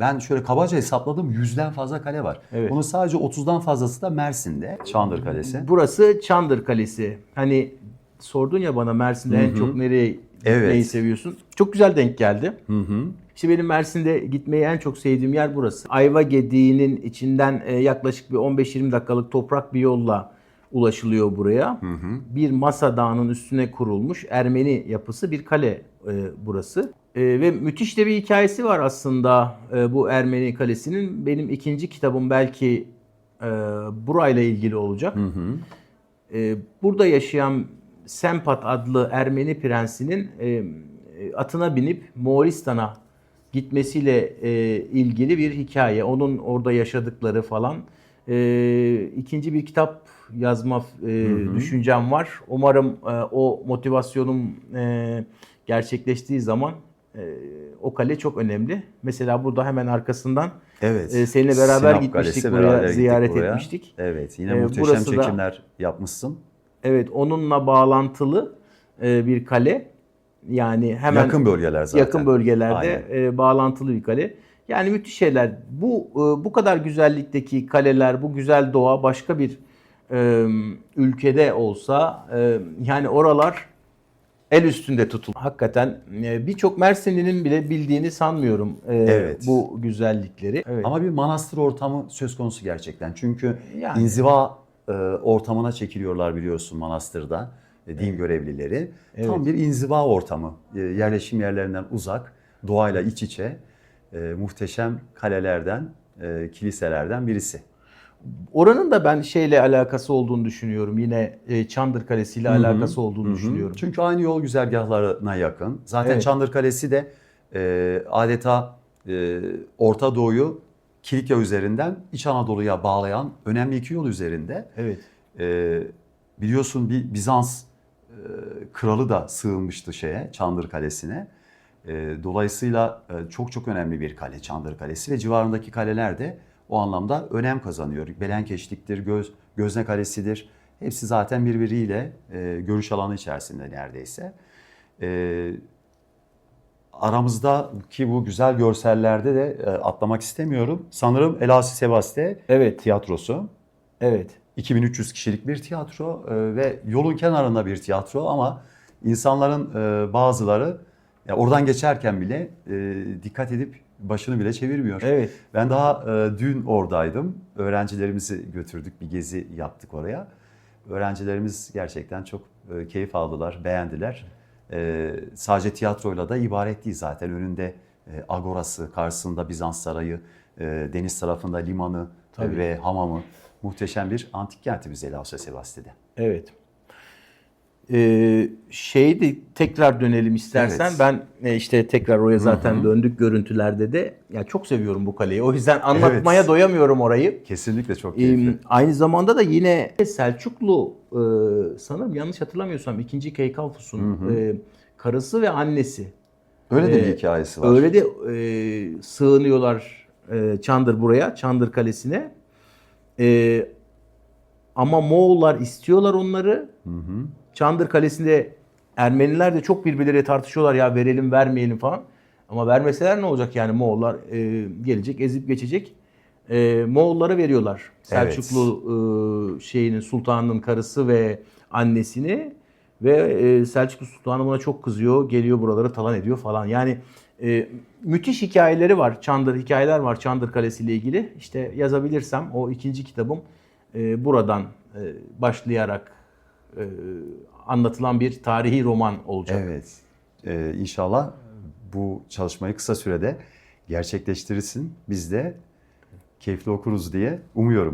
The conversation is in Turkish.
Ben şöyle kabaca hesapladım yüzden fazla kale var. Evet. Bunun sadece 30'dan fazlası da Mersin'de. Çandır Kalesi. Burası Çandır Kalesi. Hani sordun ya bana Mersin'de en çok nereye Evet. gitmeyi seviyorsun? Çok güzel denk geldi. Hı hı. İşte benim Mersin'de gitmeyi en çok sevdiğim yer burası. Ayva Gediği'nin içinden e, yaklaşık bir 15-20 dakikalık toprak bir yolla ulaşılıyor buraya. Bir Masa Dağı'nın üstüne kurulmuş Ermeni yapısı bir kale e, burası. E, ve müthiş de bir hikayesi var aslında e, bu Ermeni kalesinin. Benim ikinci kitabım belki e, burayla ilgili olacak. E, burada yaşayan Sempat adlı Ermeni prensinin e, e, atına binip Moğolistan'a gitmesiyle e, ilgili bir hikaye. Onun orada yaşadıkları falan. E, ikinci bir kitap yazma e, düşüncem var. Umarım e, o motivasyonum e, gerçekleştiği zaman e, o kale çok önemli. Mesela burada hemen arkasından Evet. e, seninle beraber Sinop gitmiştik Kalesi, buraya beraber ziyaret buraya. etmiştik. Evet yine Ee, muhteşem burası da- çekimler yapmışsın. Evet, onunla bağlantılı e, bir kale. Yani hemen yakın bölgeler zaten. yakın bölgelerde Aynen. e, bağlantılı bir kale. Yani müthiş şeyler. Bu e, bu kadar güzellikteki kaleler, bu güzel doğa başka bir e, ülkede olsa e, yani oralar el üstünde tutulur. Hakikaten e, birçok Mersinlinin bile bildiğini sanmıyorum e, Evet. bu güzellikleri. Evet. Ama bir manastır ortamı söz konusu gerçekten. Çünkü Yani. inziva e, ortamına çekiliyorlar biliyorsun manastırda din görevlileri. Tam Evet. bir inziva ortamı. E, yerleşim yerlerinden uzak, doğayla iç içe e, muhteşem kalelerden, e, kiliselerden birisi. Oranın da ben şeyle alakası olduğunu düşünüyorum. Yine e, Çandır Kalesi ile alakası olduğunu Hı hı. düşünüyorum. Çünkü aynı yol güzergahlarına yakın. Zaten Evet. Çandır Kalesi de e, adeta e, Orta Doğu'yu Kilikya üzerinden İç Anadolu'ya bağlayan önemli iki yol üzerinde. Evet. E, biliyorsun bir Bizans e, kralı da sığınmıştı şeye Çandır Kalesi'ne. E, dolayısıyla e, çok çok önemli bir kale Çandır Kalesi ve civarındaki kaleler de o anlamda önem kazanıyor. Belenkeşliktir, Göz, Gözne Kalesi'dir. Hepsi zaten birbiriyle e, görüş alanı içerisinde neredeyse. E, aramızda ki bu güzel görsellerde de e, atlamak istemiyorum. Sanırım Elasi Sebaste Evet. tiyatrosu. Evet. 2300 kişilik bir tiyatro e, ve yolun kenarında bir tiyatro ama insanların e, bazıları ya oradan geçerken bile e, dikkat edip başını bile çevirmiyor. Evet. Ben daha e, dün oradaydım. Öğrencilerimizi götürdük, bir gezi yaptık oraya. Öğrencilerimiz gerçekten çok e, keyif aldılar, beğendiler. E, sadece tiyatroyla da ibaret değil zaten. Önünde e, agorası, karşısında Bizans sarayı, e, deniz tarafında limanı Tabii. ve hamamı. Muhteşem bir antik kentimiz Elazığ Sebasti'de. Evet. Ee, şeydi tekrar dönelim istersen. Evet. Ben e, işte tekrar oraya zaten döndük görüntülerde de. Ya çok seviyorum bu kaleyi. O yüzden anlatmaya Evet. doyamıyorum orayı. Kesinlikle çok Ee, keyifli. aynı zamanda da yine Selçuklu e, sanırım yanlış hatırlamıyorsam 2. Keykalfus'un e, karısı ve annesi. Öyle de bir e, hikayesi var. Öyle de e, sığınıyorlar e, Çandır buraya, Çandır Kalesi'ne. E, ama Moğollar istiyorlar onları. Çandır Kalesi'nde Ermeniler de çok birbirleriyle tartışıyorlar ya verelim vermeyelim falan. Ama vermeseler ne olacak yani Moğollar e, gelecek ezip geçecek. E, Moğollara veriyorlar. Evet. Selçuklu e, şeyinin sultanının karısı ve annesini ve e, Selçuklu sultanı buna çok kızıyor. Geliyor buraları talan ediyor falan. Yani e, müthiş hikayeleri var. Çandır hikayeler var Çandır Kalesi ile ilgili. İşte yazabilirsem o ikinci kitabım e, buradan e, başlayarak e, anlatılan bir tarihi roman olacak. Evet. Ee, inşallah bu çalışmayı kısa sürede gerçekleştirirsin. Biz de keyifli okuruz diye umuyorum.